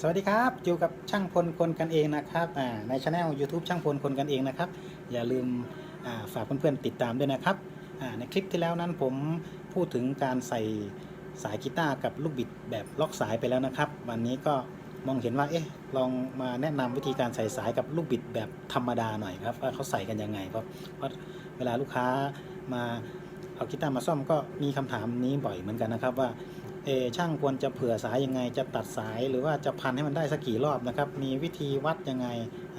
สวัสดีครับอยู่กับช่างพลคนกันเองนะครับในช anel YouTube ช่างพลคนกันเองนะครับ อย่าลืมาฝากเพื่อนๆติดตามด้วยนะครับในคลิปที่แล้วนั้นผมพูดถึงการใส่สายกีตาร์กับลูกบิดแบบล็อกสายไปแล้วนะครับ วันนี้ก็มองเห็นว่าเอ๊ะลองมาแนะนำวิธีการใส่สายกับลูกบิดแบบธรรมดาหน่อยครับว่าเขาใส่กันยังไงเพราะเพราะเวลาลูกค้ามาเอากีตาร์มาซ่อมก็มีคำถามนี้บ่อยเหมือนกันนะครับว่า เอช่างควรจะเผื่อสายยังไง จะตัดสายหรือว่าจะพันให้มันได้สักกี่รอบนะครับ มีวิธีวัดยังไง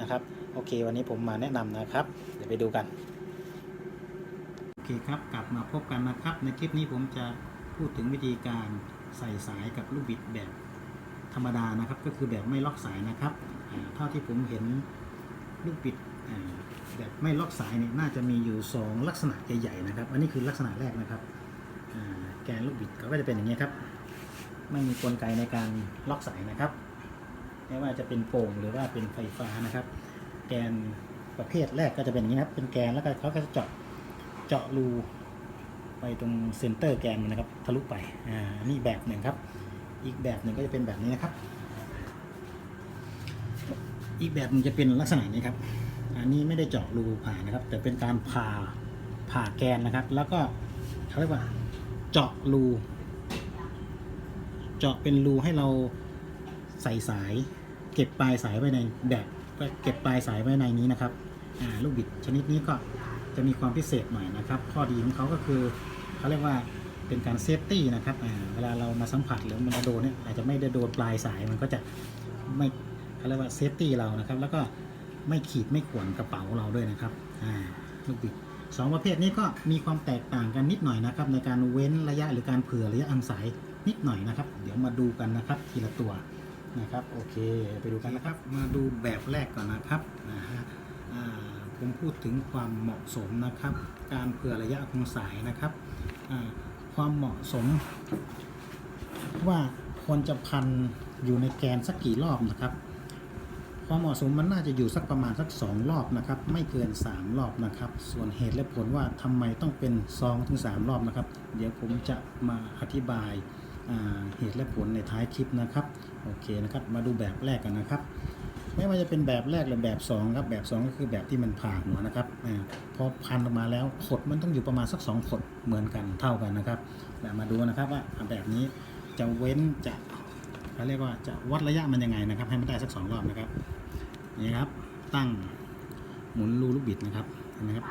นะครับ โอเค วันนี้ผมมาแนะนำนะครับ เดี๋ยวไปดูกัน โอเคครับ กลับมาพบกันนะครับ ในคลิปนี้ผมจะพูดถึงวิธีการใส่สายกับลูกบิดแบบธรรมดานะครับ ก็คือแบบไม่ล็อกสายนะครับเท่าที่ผมเห็นลูกบิดแบบไม่ล็อกสายเนี่ยน่าจะมีอยู่ 2 ลักษณะใหญ่ๆนะครับ อันนี้คือลักษณะแรกนะครับแกนลูกบิดก็จะเป็นอย่างนี้ครับ ไม่มีกลไกในการล็อกสายนะครับ ไม่ว่าจะเป็นโป่งหรือว่าเป็นไฟฟ้านะครับ แกนประเภทแรกก็จะเป็นอย่างนี้ครับ เป็นแกนแล้วก็เขาก็จะเจาะเจาะรูไปตรงเซนเตอร์แกนมันนะครับ ทะลุไป อ่า นี่แบบหนึ่งครับ อีกแบบหนึ่งก็จะเป็นแบบนี้นะครับ อีกแบบหนึงจะเป็นลักษณะนี้ครับ อันนี้ไม่ได้เจาะรูผ่านะครับ แต่เป็นการผ่าผ่าแกนนะครับ แล้วก็เขาเรียกว่าเจาะรู เจาะเป็นรูให้เราใส่สาย เก็บปลายสายไว้ในแบบเก็บปลายสายไว้ในนี้นะครับลูกบิดชนิดนี้ก็จะมีความพิเศษหน่อยนะครับ ข้อดีของเขาก็คือเขาเรียกว่าเป็นการเซฟตี้นะครับเวลาเรามาสัมผัสหรือมันโดนเนี่ยอาจจะไม่ได้โดนปลายสายมันก็จะไม่เขาเรียกว่าเซฟตี้เรานะครับ แล้วก็ไม่ขีดไม่ข่วนกระเป๋าเราด้วยนะครับลูกบิด สองประเภทนี้ก็มีความแตกต่างกันนิดหน่อยนะครับ ในการเว้นระยะหรือการเผื่อระยะอังสายนิดหน่อยนะครับ เดี๋ยวมาดูกันนะครับทีละตัวนะครับโอเคไปดูกันนะครับ มาดูแบบแรกก่อนนะครับนะฮะผมพูดถึงความเหมาะสมนะครับ การเผื่อระยะของสายนะครับความเหมาะสม ว่าควรจะพันอยู่ในแกนสักกี่รอบนะครับ ความเหมาะสมมันน่าจะอยู่สักประมาณสัก 2 รอบนะครับ ไม่เกิน 3 รอบนะครับ ส่วนเหตุและผลว่าทำไมต้องเป็น2ถึง3รอบนะครับ เดี๋ยวผมจะมาอธิบายาเหตุและผลในท้ายคลิปนะครับโอเคนะครับ มาดูแบบแรกกันนะครับ ไม่ว่าจะเป็นแบบแรกหรือแบบ2ครับแบบ 2 ก็คือแบบที่มันผ่าหัวนะครับอพอพันออกมาแล้วขดมันต้องอยู่ประมาณสัก2ขดเหมือนกันเท่ากันนะครับแต่มาดูนะครับว่าแบบนี้จะเว้นจะ เขาเรียกว่าจะวัดระยะมันยังไงนะครับ ให้มันได้สักสองรอบนะครับนี่ครับ ตั้งหมุนรูลูกบิดนะครับเห็นไหมครับ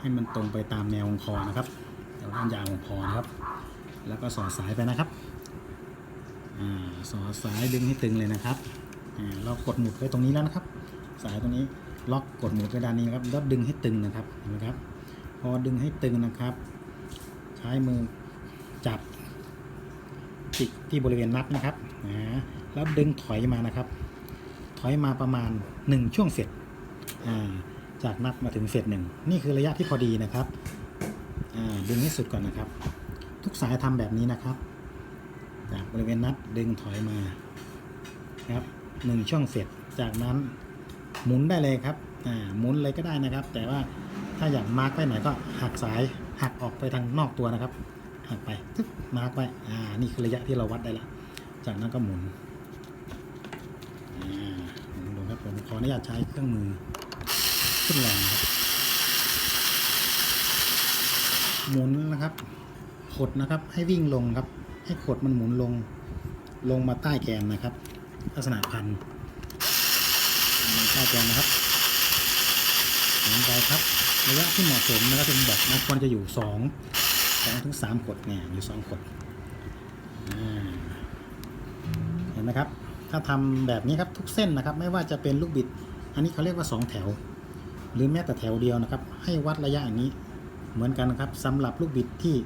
ให้มันตรงไปตามแนวของคอนะครับแนวด้านยาวของคอนะครับ แล้วก็สอดสายไปนะครับอ่าสอดสายดึงให้ตึงเลยนะครับอ่าเรากดหมุดไว้ตรงนี้แล้วนะครับ สายตรงนี้ล็อกกดหมุดไว้ด้านนี้นะครับแล้วดึงให้ตึงนะครับเห็นไหมครับ พอดึงให้ตึงนะครับ ใช้มือจับ ติดที่บริเวณนัดนะครับนะแล้วดึงถอยมานะครับ ถอยมาประมาณ 1 ช่วงเสร็จาจากนัดมาถึงเสร็จหนึ่งนี่คือระยะที่พอดีนะครับดึงให้สุดก่อนนะครับ ทุกสายทำแบบนี้นะครับ จากบริเวณนัดดึงถอยมาครับหนึ่งช่วงเสร็จจากนั้นหมุนได้เลยครับหมุนเลยก็ได้นะครับ แต่ว่าถ้าอยากมาร์กไปไหนก็หักสายหักออกไปทางนอกตัวนะครับ หักไปทึบมาร์กไว้อ่านี่คือระยะที่เราวัดได้ละ จากนั้นก็หมุนอ่าดูครับผมขออนุญาตใช้เครื่องมือขึ้นแรงครับหมุนนะครับขดนะครับให้วิ่งลงครับ ให้ขดมันหมุนลงลงมาใต้แกนนะครับ ลักษณะพันใต้แกนนะครับหมุนไปครับระยะที่เหมาะสมนะครับเป็นบอกนะควรจะอยู่สอง สองถึงสามขดเนี่ยอยู่สองขดเห็นไหมครับ ถ้าทำแบบนี้ครับทุกเส้นนะครับ ไม่ว่าจะเป็นลูกบิด อันนี้เขาเรียกว่า 2 แถว หรือแม้แต่แถวเดียวนะครับ ให้วัดระยะอย่างนี้เหมือนกันนะครับสำหรับลูกบิดที่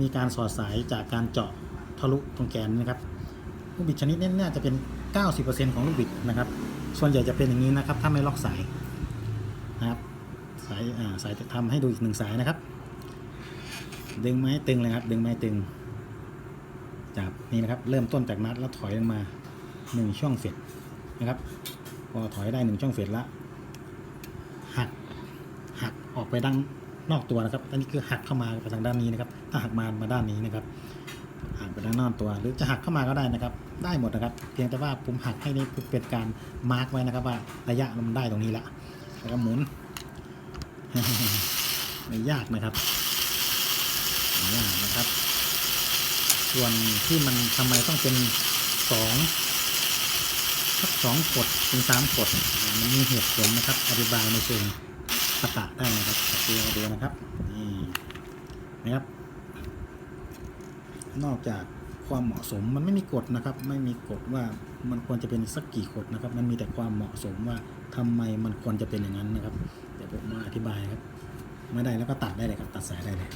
มีการสอดสายจากการเจาะทะลุตรงแกนนะครับ ลูกบิดชนิดนี้น่าจะเป็น 90%ของลูกบิดนะครับ ส่วนใหญ่จะเป็นอย่างนี้นะครับ ถ้าไม่ล็อกสายนะครับสายสายจะทำให้ดูอีกหนึ่งสายนะครับ ดึงไม้ตึงเลยครับ ดึงไม้ตึง จับนี่นะครับ เริ่มต้นจากนัดแล้วถอยลงมาหนึ่งช่วงเสร็จนะครับ พอถอยได้หนึ่งช่วงเสร็จแล้วหักหักออกไปด้านนอกตัวนะครับ อันนี้คือหักเข้ามาไปทางด้านนี้นะครับ ถ้าหักมามาด้านนี้นะครับหักไปด้านนอกตัว หรือจะหักเข้ามาก็ได้นะครับ ได้หมดนะครับ เพียงแต่ว่าผมหักให้นี่เป็นการมาร์กไว้นะครับ ว่าระยะมันได้ตรงนี้ละแล้วก็หมุนไม่ยากนะครับ ไม่ยนะครับ ส่วนที่มันทำไมต้องเป็นสองสักสองกดถึงสามกดมันมีเหตุผลนะครับ อธิบายในเชิงปะตะได้นะครับดูมาดูนะครับนี่นะครับ นอกจากความเหมาะสมมันไม่มีกฎนะครับ ไม่มีกฎว่ามันควรจะเป็นสักกี่กฎนะครับ มันมีแต่ความเหมาะสมว่าทำไมมันควรจะเป็นอย่างนั้นนะครับ เดี๋ยวผมมาอธิบายครับ ไม่ได้แล้วก็ตัดได้เลยครับ ตัดสายได้เลย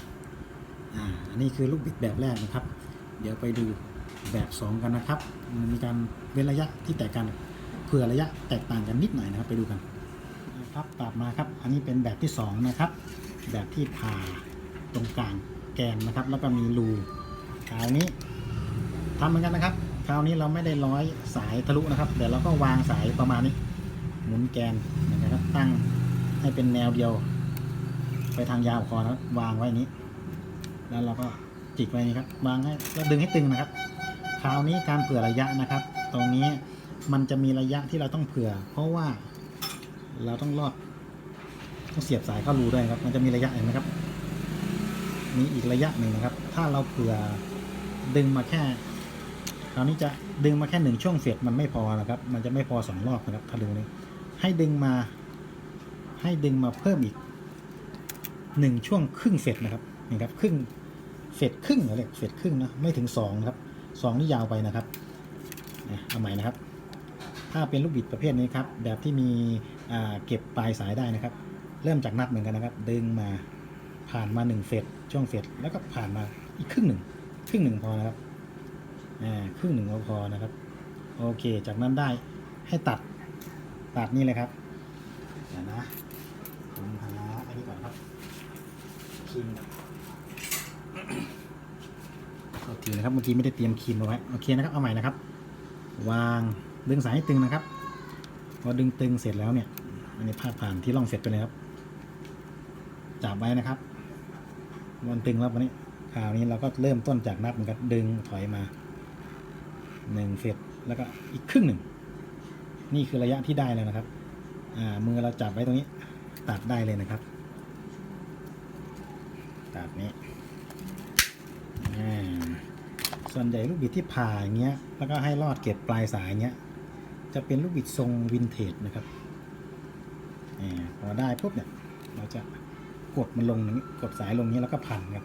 อันนี้คือลูกบิดแบบแรกนะครับ เดี๋ยวไปดูแบบ 2 กันนะครับ มันมีการเว้นระยะที่แตกกันเผื่อระยะแตกต่างกันนิดหน่อยนะครับ ไปดูกันนะครับตัดมาครับ อันนี้เป็นแบบที่ 2 นะครับ แบบที่ผ่าตรงกลางแกนนะครับ แล้วก็มีรูคราวนี้ทำเหมือนกันนะครับ คราวนี้เราไม่ได้ร้อยสายทะลุนะครับเดี๋ยวเราก็วางสายประมาณนี้ หมุนแกนนะครับตั้งให้เป็นแนวเดียว ไปทางยาวคอนะครับวางไว้นี้ แล้วเราก็จิกไว้นี่ครับวางให้แล้วดึงให้ตึงนะครับ คราวนี้การเผื่อระยะนะครับ ตรงนี้มันจะมีระยะที่เราต้องเผื่อ เพราะว่าเราต้องลอดต้องเสียบสายเข้ารูด้วยครับ มันจะมีระยะเห็นไหมครับ มีอีกระยะหนึ่งนะครับ ถ้าเราเผื่อดึงมาแค่ คราวนี้จะดึงมาแค่หนึ่งช่วงเฟดมันไม่พอนะครับ มันจะไม่พอสองรอบนะครับถ้าดูนี้ให้ดึงมา ให้ดึงมาเพิ่มอีกหนึ่งช่วงครึ่งเฟดนะครับนี่ครับครึ่ง เฟดครึ่งเหรอเรียกเฟดครึ่งนะไม่ถึงสองนะครับสองนี่ยาวไปนะครับเอาใหม่นะครับ ถ้าเป็นลูกบิดประเภทนี้ครับแบบที่มีเก็บปลายสายได้นะครับ เริ่มจากนับเหมือนกันนะครับ ดึงมาผ่านมาหนึ่งเฟดช่วงเฟดแล้วก็ผ่านมาอีกครึ่งหนึ่งครึ่งหนึ่งพอนะครับอ่าครึ่งหนึ่งก็พอนะครับโอเค จากนั้นได้ให้ตัดตัดนี่เลยครับเดี๋ยวนะผมหาอันนี้ก่อนครับคีม โอนะครับเมื่อกี้ไม่ได้เตรียมคีมเอาไว้โอเคนะครับเอาใหม่นะครับ วางดึงสายให้ตึงนะครับพอดึงตึงเสร็จแล้วเนี่ย อันนี้พาดผ่านที่ร่องเสร็จไปเลยครับ จับไว้นะครับมันตึงแล้ววันนี้คราวนี้เราก็เริ่มต้นจากนับเหมือนกันดึงถอยมาหนึ่งเฟดแล้วก็อีกครึ่งหนึ่ง นี่คือระยะที่ได้แล้วนะครับ อ่ามือเราจับไว้ตรงนี้ ตัดได้เลยนะครับ ตัดนี้อ่า ส่วนใหญ่ลูกบิดที่ผ่าอย่างเงี้ย แล้วก็ให้ลอดเก็บปลายสายเงี้ย จะเป็นลูกบิดทรงวินเทจนะครับอ่าพอได้ปุ๊บเนี่ย เราจะกดมันลงนี้กดสายลงนี้แล้วก็พันครับ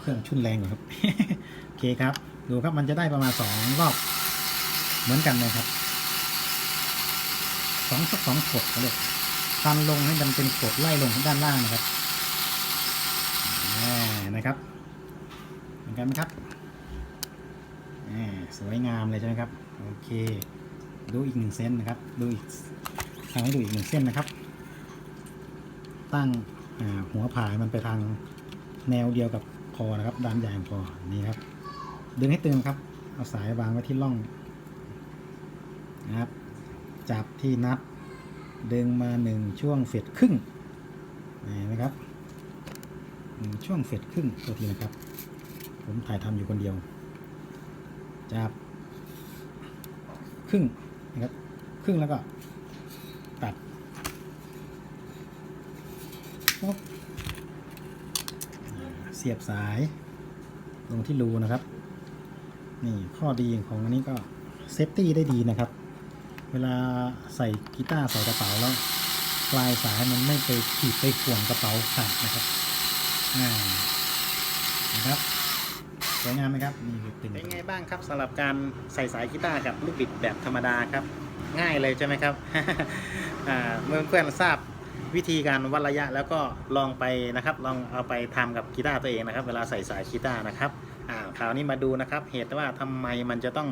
เครื่องชุ่นแรงอยู่ครับ โอเคครับ ดูครับมันจะได้ประมาณสองรอบเหมือนกันเลยครับสองสักสองขดเขาเรียพันลงให้มันเป็นขดไล่ลงด้านล่างนะครับ นะครับเหมือนกันไหมครับสวยงามเลยใช่ไหมครับโอเค ดูอีกหนึ่งเส้นนะครับ ดูอีกทำให้ดูอีกหนึ่งเส้นนะครับ ตั้งหัวผายมันไปทางแนวเดียวกับคอนะครับด้านใหญ่ของคอนี่ครับ ดึงให้ตึงครับ เอาสายวางไว้ที่ร่องนะครับ จับที่นัดดึงมาหนึ่งช่วงเฟดครึ่งเห็นไหมครับ ช่วงเฟดครึ่งตัวทีนะครับ ผมถ่ายทำอยู่คนเดียวจับครึ่งนะครับครึ่งแล้วก็ตัดปุ๊บเสียบสาย ลงที่รูนะครับ นี่ข้อดีของอันนี้ก็เซฟตี้ได้ดีนะครับ เวลาใส่กีตาร์ใส่กระเป๋าแล้ว ปลายสายมันไม่ไปขีดไปข่วนกระเป๋าขาดนะครับ นะครับสวยงามไหมครับนี่คือตึงเป็นไงบ้างครับสำหรับการใส่สายกีตาร์กับลูกบิดแบบธรรมดาครับ ง่ายเลยใช่ไหมครับเมื่อเพื่อนทราบวิธีการวัดระยะแล้วก็ลองไปนะครับ ลองเอาไปทำกับกีตาร์ตัวเองนะครับ เวลาใส่สายกีตาร์นะครับอ่าคราวนี้มาดูนะครับ เหตุว่าทำไมมันจะต้อง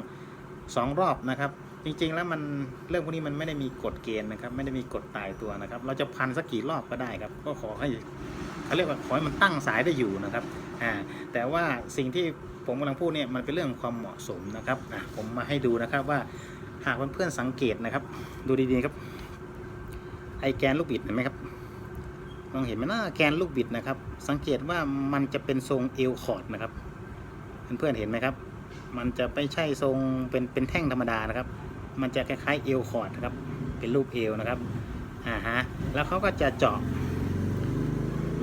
สองรอบนะครับ จริงๆแล้วมันเรื่องพวกนี้มันไม่ได้มีกฎเกณฑ์นะครับ ไม่ได้มีกฎตายตัวนะครับ เราจะพันสักกี่รอบก็ได้ครับ ก็ขอให้ เขาเรียกว่าขอให้มันตั้งสายได้อยู่นะครับอ่าแต่ว่าสิ่งที่ผมกำลังพูดเนี่ยมันเป็นเรื่องความเหมาะสมนะครับอะผมมาให้ดูนะครับว่าหากเพื่อนๆสังเกตนะครับ ดูดีๆครับ ไอแกนลูกบิดเห็นไหมครับมองเห็นไหมนะแกนลูกบิดนะครับ สังเกตว่ามันจะเป็นทรงเอลคอร์ดนะครับเพื่อนๆเห็นไหมครับ มันจะไม่ใช่ทรงเป็นเป็นแท่งธรรมดานะครับ มันจะคล้ายๆเอลคอร์ดนะครับ เป็นรูปเอลนะครับอ่าฮะแล้วเขาก็จะเจาะ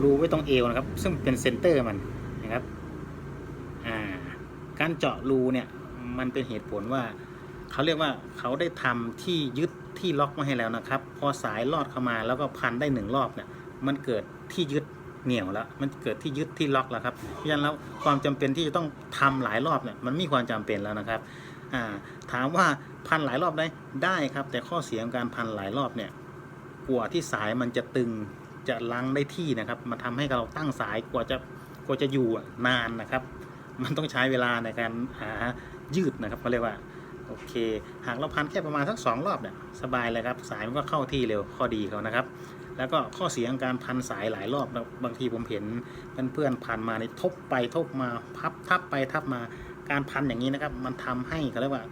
รูไว้ตรงเอวนะครับ ซึ่งเป็นเซนเตอร์มันนะครับการเจาะรูเนี่ยมันเป็นเหตุผลว่าเขาเรียกว่าเขาได้ทำที่ยึดที่ล็อกมาให้แล้วนะครับ พอสายลอดเข้ามาแล้วก็พันได้หนึ่งรอบเนี่ยมันเกิดที่ยึดเหนี่ยวแล้ว มันเกิดที่ยึดที่ล็อกแล้วครับเพราะฉะนั้นแล้วความจำเป็นที่จะต้องทำหลายรอบเนี่ยมันมีความจำเป็นแล้วนะครับถามว่าพันหลายรอบได้ได้ครับ แต่ข้อเสียของการพันหลายรอบเนี่ยกว่าที่สายมันจะตึง จะลังได้ที่นะครับ มันทำให้เราตั้งสายกว่าจะกว่าจะอยู่นานนะครับ มันต้องใช้เวลาในการหายืดนะครับเขาเรียกว่าโอเค หากเราพันแค่ประมาณสักสองรอบเนี่ยสบายเลยครับ สายมันก็เข้าที่เร็วข้อดีเขานะครับ แล้วก็ข้อเสียของการพันสายหลายรอบ บางทีผมเห็นเพื่อนๆพันมาในทบไปทบมาพับทับไปทับมาการพันอย่างนี้นะครับ มันทำให้เขาเรียกว่า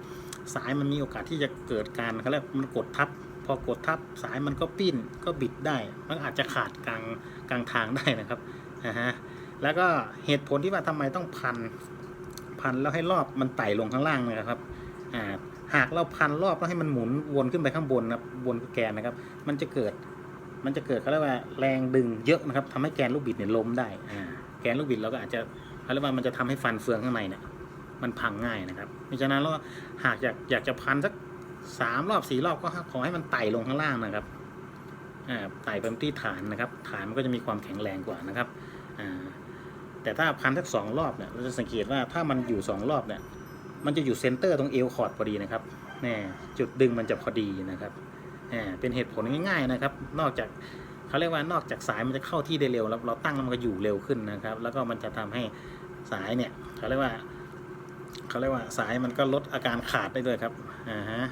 สายมันมีโอกาสที่จะเกิดการเขาเรียกมันกดทับ พอกดทับสายมันก็ปิ้นก็บิดได้ มันอาจจะขาดกลางกลางทางได้นะครับนะฮะแล้วก็เหตุผลที่ว่าทำไมต้องพัน พันแล้วให้รอบมันไต่ลงข้างล่างนะครับอ่าหากเราพันรอบแล้วให้มันหมุนวนขึ้นไปข้างบนนะครับบนแกนนะครับ มันจะเกิดมันจะเกิดเขาเรียกว่าแรงดึงเยอะนะครับทำให้แกนลูกบิดเนี่ยล้มได้อ่าแกนลูกบิดเราก็อาจจะเขาเรียกว่ามันจะทำให้ฟันเฟืองข้างในเนี่ยมันพังง่ายนะครับเพราะฉะนั้นแล้วหากอยากอยากจะพันสัก สามรอบสี่รอบก็ขอให้มันไต่ลงข้างล่างนะครับไต่ไปที่ฐานนะครับ ฐานมันก็จะมีความแข็งแรงกว่านะครับแต่ถ้าพันสักสองรอบเนี่ยเราจะสังเกตว่าถ้ามันอยู่สองรอบเนี่ยมันจะอยู่เซนเตอร์ตรงเอวคอร์ดพอดีนะครับแน่จุดดึงมันจะพอดีนะครับเป็นเหตุผลง่าย ๆนะครับ นอกจากเขาเรียกว่านอกจากสายมันจะเข้าที่ได้เร็วแล้วเราตั้งแล้วมันก็อยู่เร็วขึ้นนะครับ แล้วก็มันจะทำให้สายเนี่ยเขาเรียกว่าเขาเรียกว่าสายมันก็ลดอาการขาดได้ด้วยครับอ่าฮะ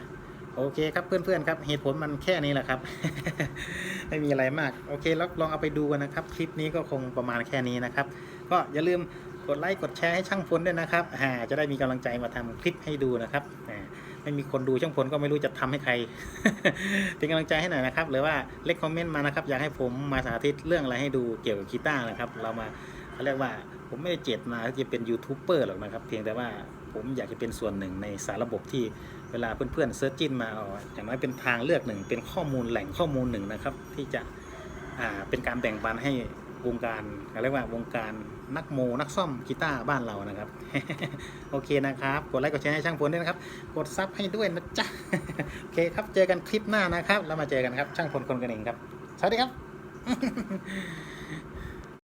โอเคครับเพื่อนๆครับเหตุผลมันแค่นี้แหละครับ ไม่มีอะไรมาก โอเคแล้วลองเอาไปดูกันนะครับ คลิปนี้ก็คงประมาณแค่นี้นะครับ ก็อย่าลืมกดไลค์กดแชร์ให้ช่างพลด้วยนะครับอ่าจะได้มีกำลังใจมาทำคลิปให้ดูนะครับอ่าไม่มีคนดูช่างพลก็ไม่รู้จะทำให้ใคร เป็นกำลังใจให้หน่อยนะครับ หรือว่าเล็กคอมเมนต์มานะครับ อยากให้ผมมาสาธิตเรื่องอะไรให้ดูเกี่ยวกับกีตาร์นะครับ เรามาเขาเรียกว่าผมไม่ได้เจตนาที่จะเป็นยูทูบเบอร์หรอกนะครับ เพียงแต่ว่า ผมอยากจะเป็นส่วนหนึ่งในสารระบบที่เวลาเพื่อนๆเซิร์ชจิ้นมาออย่างน้อยเป็นทางเลือกหนึ่ง เป็นข้อมูลแหล่งข้อมูลหนึ่งนะครับ ที่จะเป็นการแบ่งปันให้วงการเขาเรียกว่าวงการนักโมนักซ่อมกีตาร์บ้านเรานะครับ โอเคนะครับกดไลค์กดแชร์ให้ช่างพลด้วยนะครับ กดซับให้ด้วยนะจ๊ะโอเคครับเจอกันคลิปหน้านะครับ แล้วมาเจอกันครับช่างพลคนกันเองครับ สวัสดีครับ